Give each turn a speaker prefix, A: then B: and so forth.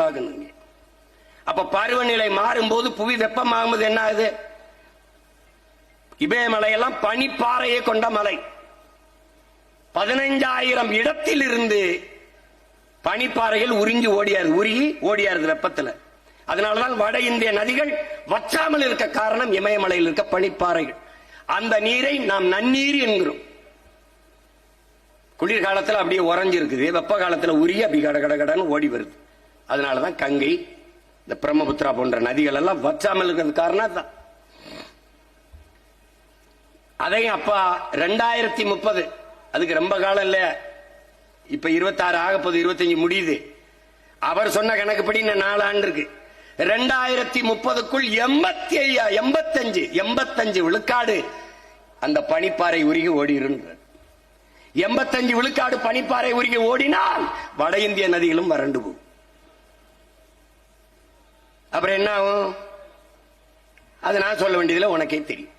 A: ஆகணுங்க அப்ப பருவநிலை மாறும்போது புவி வெப்பமாகும்போது என்ன ஆகுது இமயமலையெல்லாம் பனிப்பாறையை கொண்ட மலை. பதினைஞ்சாயிரம் இடத்தில் இருந்து பனிப்பாறைகள் உறிஞ்சி ஓடியாது உருகி ஓடியாருது வெப்பத்துல. அதனாலதான் வட இந்திய நதிகள் வற்றாமல் இருக்க காரணம் இமயமலையில் இருக்க பனிப்பாறைகள். அந்த நீரை நாம் நன்னீர் என்கிறோம். குளிர்காலத்துல அப்படியே உறைஞ்சிருக்குது. வெப்ப காலத்துல உருகி அப்படி கட கட கடன்னு ஓடி வருது. அதனால தான் கங்கை இந்த பிரம்மபுத்திரா போன்ற நதிகள் எல்லாம் வற்றாமல் இருக்கிறது காரணம் தான் அதையும் அப்பா ரெண்டாயிரத்தி முப்பது அதுக்கு ரொம்ப காலம் இல்ல இப்ப இருபத்தாறு ஆக போது இருபத்தஞ்சு முடியுது. அவர் சொன்ன கணக்குப்படி இன்னும் நாலு ஆண்டு இருக்கு. ரெண்டாயிரத்தி முப்பதுக்குள் எண்பத்தி ஐயா எண்பத்தஞ்சு எண்பத்தஞ்சு விழுக்காடு அந்த பனிப்பாறை உருகி ஓடிடுன்ற எண்பத்தஞ்சு விழுக்காடு பனிப்பாறை உருகி ஓடினால் வட இந்திய நதிகளும் வறண்டு போகும். அப்புறம் என்ன ஆகும்? அது நான் சொல்ல வேண்டியதில்லை உனக்கே தெரியும்.